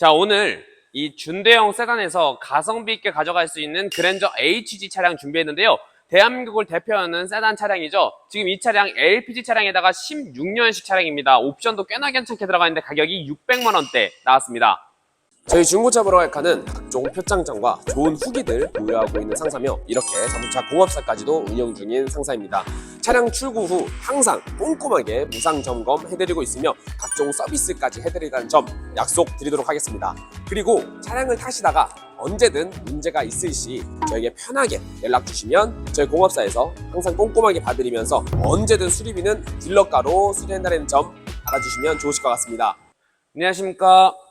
자, 오늘 이 준대형 세단에서 가성비 있게 가져갈 수 있는 그랜저 HG 차량 준비했는데요. 대한민국을 대표하는 세단 차량이죠. 지금 이 차량 LPG 차량에다가 16년식 차량입니다. 옵션도 꽤나 괜찮게 들어가 있는데 가격이 600만 원대 나왔습니다. 저희 중고차 칸은 각종 표창장과 좋은 후기들 보유하고 있는 상사며 이렇게 자동차 공업사까지도 운영 중인 상사입니다. 차량 출고 후 항상 꼼꼼하게 무상 점검 해드리고 있으며 각종 서비스까지 해드리다는 점 약속 드리도록 하겠습니다. 그리고 차량을 타시다가 언제든 문제가 있을 시 저에게 편하게 연락 주시면 저희 공업사에서 항상 꼼꼼하게 봐드리면서 언제든 수리비는 딜러가로 수리한다는 점 알아주시면 좋으실 것 같습니다. 안녕하십니까.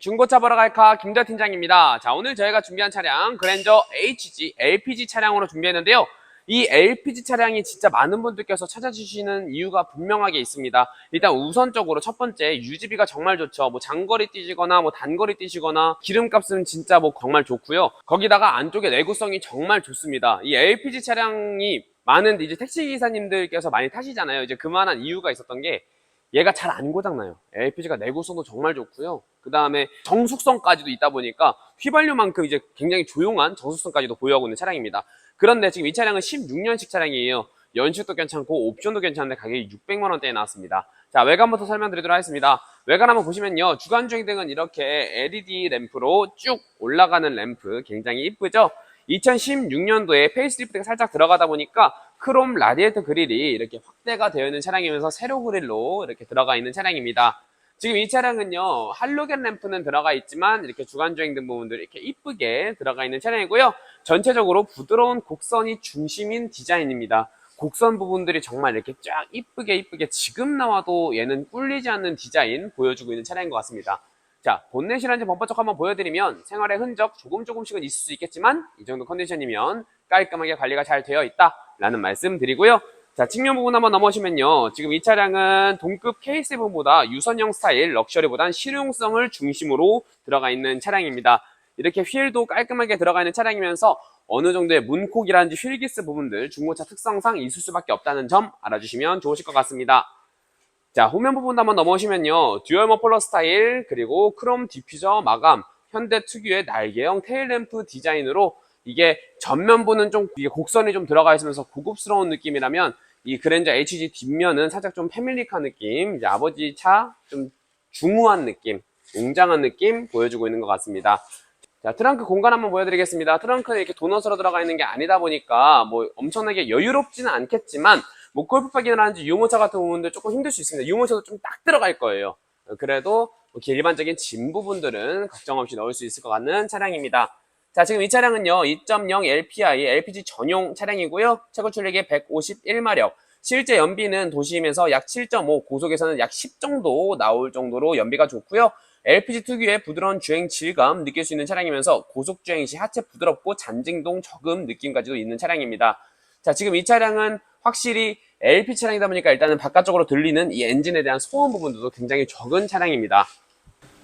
중고차 보러 갈카 김대 팀장입니다. 자, 오늘 저희가 준비한 차량 그랜저 HG LPG 차량으로 준비했는데요. 이 LPG 차량이 진짜 많은 분들께서 찾아주시는 이유가 분명하게 있습니다. 일단 우선적으로 첫 번째 유지비가 정말 좋죠. 뭐 장거리 뛰시거나 뭐 단거리 뛰시거나 기름값은 진짜 뭐 정말 좋고요. 거기다가 안쪽에 내구성이 정말 좋습니다. 이 LPG 차량이 많은 이제 택시 기사님들께서 많이 타시잖아요. 이제 그만한 이유가 있었던 게 얘가 잘 안 고장나요. LPG가 내구성도 정말 좋고요. 그 다음에 정숙성까지도 있다 보니까 휘발유만큼 이제 굉장히 조용한 정숙성까지도 보유하고 있는 차량입니다. 그런데 지금 이 차량은 16년식 차량이에요. 연식도 괜찮고 옵션도 괜찮은데 가격이 600만 원대에 나왔습니다. 자 외관부터 설명드리도록 하겠습니다. 외관 한번 보시면요. 주간 주행등은 이렇게 LED 램프로 쭉 올라가는 램프 굉장히 이쁘죠? 2016년도에 페이스리프트가 살짝 들어가다 보니까 크롬 라디에이터 그릴이 이렇게 확대가 되어 있는 차량이면서 세로 그릴로 이렇게 들어가 있는 차량입니다. 지금 이 차량은요, 할로겐 램프는 들어가 있지만 이렇게 주간주행 등 부분들이 이렇게 이쁘게 들어가 있는 차량이고요. 전체적으로 부드러운 곡선이 중심인 디자인입니다. 곡선 부분들이 정말 이렇게 쫙 이쁘게 이쁘게 지금 나와도 얘는 꿀리지 않는 디자인 보여주고 있는 차량인 것 같습니다. 자, 본넷이라든지 범퍼 쪽 한번 보여드리면 생활의 흔적 조금 조금씩은 있을 수 있겠지만 이 정도 컨디션이면 깔끔하게 관리가 잘 되어 있다라는 말씀 드리고요. 자, 측면 부분 한번 넘어오시면요. 지금 이 차량은 동급 K7보다 유선형 스타일, 럭셔리보단 실용성을 중심으로 들어가 있는 차량입니다. 이렇게 휠도 깔끔하게 들어가 있는 차량이면서 어느 정도의 문콕이라든지 휠기스 부분들 중고차 특성상 있을 수밖에 없다는 점 알아주시면 좋으실 것 같습니다. 자, 후면 부분도 한번 넘어오시면요. 듀얼 머플러 스타일, 그리고 크롬 디퓨저 마감, 현대 특유의 날개형 테일램프 디자인으로 이게 전면부는 좀 이게 곡선이 좀 들어가 있으면서 고급스러운 느낌이라면 이 그랜저 HG 뒷면은 살짝 좀 패밀리카 느낌, 이제 아버지 차 좀 중후한 느낌, 웅장한 느낌 보여주고 있는 것 같습니다. 자, 트렁크 공간 한번 보여드리겠습니다. 트렁크는 이렇게 도넛으로 들어가 있는 게 아니다 보니까 뭐 엄청나게 여유롭지는 않겠지만 뭐 골프박이라든지 유모차 같은 부분들 조금 힘들 수 있습니다. 유모차도 좀 딱 들어갈 거예요. 그래도 뭐 일반적인 짐 부분들은 걱정 없이 넣을 수 있을 것 같는 차량입니다. 자, 지금 이 차량은요, 2.0 LPI, LPG 전용 차량이고요. 최고 출력이 151마력. 실제 연비는 도심에서 약 7.5, 고속에서는 약 10 정도 나올 정도로 연비가 좋고요. LPG 특유의 부드러운 주행 질감 느낄 수 있는 차량이면서 고속 주행 시 하체 부드럽고 잔진동 저금 느낌까지도 있는 차량입니다. 자, 지금 이 차량은 확실히 LP 차량이다 보니까 일단은 바깥쪽으로 들리는 이 엔진에 대한 소음 부분도 굉장히 적은 차량입니다.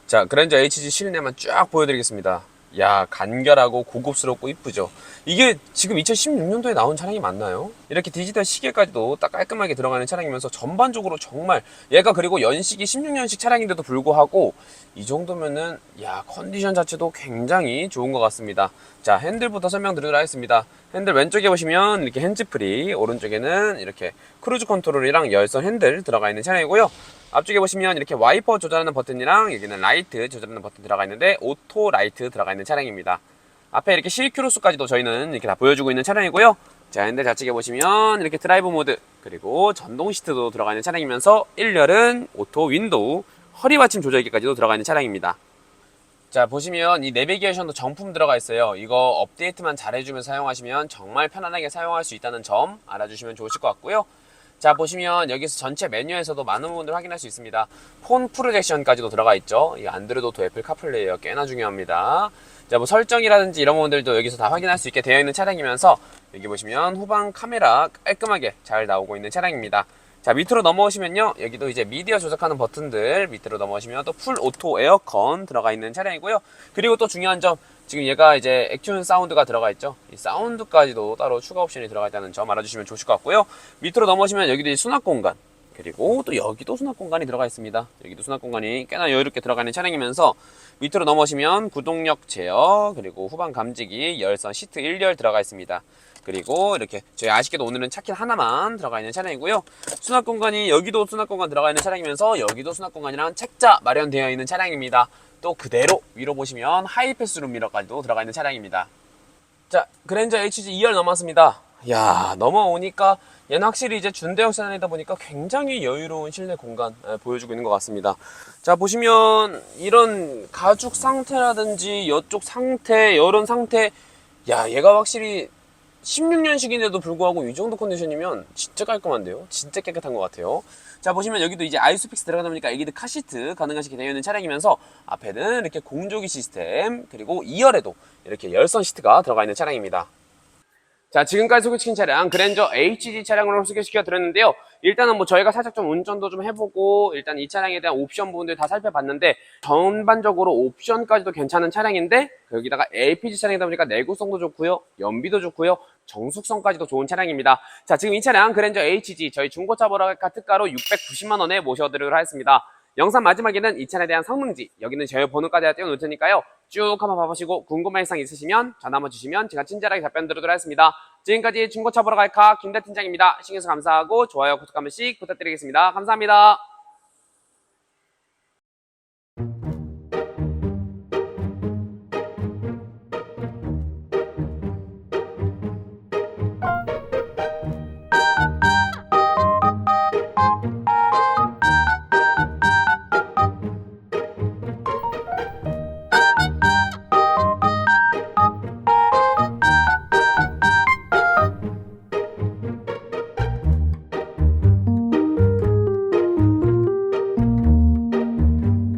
자, 그랜저 HG 실내만 쫙 보여드리겠습니다. 야, 간결하고 고급스럽고 이쁘죠? 이게 지금 2016년도에 나온 차량이 맞나요? 이렇게 디지털 시계까지도 딱 깔끔하게 들어가는 차량이면서 전반적으로 정말 얘가 그리고 연식이 16년식 차량인데도 불구하고 이 정도면은 야, 컨디션 자체도 굉장히 좋은 것 같습니다. 자, 핸들부터 설명드리도록 하겠습니다. 핸들 왼쪽에 보시면 이렇게 핸즈프리, 오른쪽에는 이렇게 크루즈 컨트롤이랑 열선 핸들 들어가 있는 차량이고요. 앞쪽에 보시면 이렇게 와이퍼 조절하는 버튼이랑 여기는 라이트 조절하는 버튼 들어가 있는데 오토 라이트 들어가 있는 차량입니다. 앞에 이렇게 실큐로스까지도 저희는 이렇게 다 보여주고 있는 차량이고요. 자, 핸들 좌측에 보시면 이렇게 드라이브 모드 그리고 전동 시트도 들어가 있는 차량이면서 1열은 오토 윈도우 허리 받침 조절기까지도 들어가 있는 차량입니다. 자 보시면 이 내비게이션도 정품 들어가 있어요 이거 업데이트만 잘 해주면 사용하시면 정말 편안하게 사용할 수 있다는 점 알아주시면 좋으실 것 같고요 자 보시면 여기서 전체 메뉴에서도 많은 부분들 확인할 수 있습니다. 폰 프로젝션까지도 들어가 있죠. 이 안드로이드 오토 애플 카플레이어 꽤나 중요합니다. 자 뭐 설정이라든지 이런 부분들도 여기서 다 확인할 수 있게 되어 있는 차량이면서 여기 보시면 후방 카메라 깔끔하게 잘 나오고 있는 차량입니다. 자 밑으로 넘어오시면요. 여기도 이제 미디어 조작하는 버튼들 밑으로 넘어오시면 또 풀 오토 에어컨 들어가 있는 차량이고요. 그리고 또 중요한 점 지금 얘가 이제 액튠 사운드가 들어가 있죠 이 사운드까지도 따로 추가 옵션이 들어가 있다는 점 알아주시면 좋으실 것 같고요 밑으로 넘어오시면 여기도 수납 공간 그리고 또 여기도 수납 공간이 들어가 있습니다. 여기도 수납 공간이 꽤나 여유롭게 들어가 있는 차량이면서 밑으로 넘어오시면 구동력 제어 그리고 후방 감지기 열선 시트 1열 들어가 있습니다. 그리고 이렇게 저희 아쉽게도 오늘은 차킨 하나만 들어가 있는 차량이고요. 수납 공간이 여기도 수납 공간 들어가 있는 차량이면서 여기도 수납 공간이랑 책자 마련되어 있는 차량입니다. 또 그대로 위로 보시면 하이패스 룸 미러까지도 들어가 있는 차량입니다. 자, 그랜저 HG 2열 넘었습니다. 야, 넘어오니까 얘는 확실히 이제 준대형 세단이다 보니까 굉장히 여유로운 실내 공간 예, 보여주고 있는 것 같습니다. 자, 보시면 이런 가죽 상태라든지 이쪽 상태, 이런 상태, 야, 얘가 확실히 16년식인데도 불구하고 이 정도 컨디션이면 진짜 깔끔한데요? 진짜 깨끗한 것 같아요. 자, 보시면 여기도 이제 아이소픽스 들어가다 보니까 애기드 카시트 가능하시게 되어 있는 차량이면서 앞에는 이렇게 공조기 시스템, 그리고 2열에도 이렇게 열선 시트가 들어가 있는 차량입니다. 자, 지금까지 소개시킨 차량 그랜저 HG 차량으로 소개시켜 드렸는데요. 일단은 뭐 저희가 살짝 좀 운전도 좀 해보고 일단 이 차량에 대한 옵션 부분들 다 살펴봤는데 전반적으로 옵션까지도 괜찮은 차량인데 여기다가 LPG 차량이다 보니까 내구성도 좋고요, 연비도 좋고요, 정숙성까지도 좋은 차량입니다. 자, 지금 이 차량 그랜저 HG 저희 중고차 갈까 특가로 690만 원에 모셔드리도록 하겠습니다. 영상 마지막에는 이 차량에 대한 성능지 여기는 저희 번호까지 다 띄워놓을 테니까요. 쭉 한번 봐보시고 궁금한 사항 있으시면 전화 한번 주시면 제가 친절하게 답변 드리도록 하겠습니다. 지금까지 중고차 보러 갈까 김대 팀장입니다. 시청해주셔서 감사하고 좋아요 구독 한 번씩 부탁드리겠습니다. 감사합니다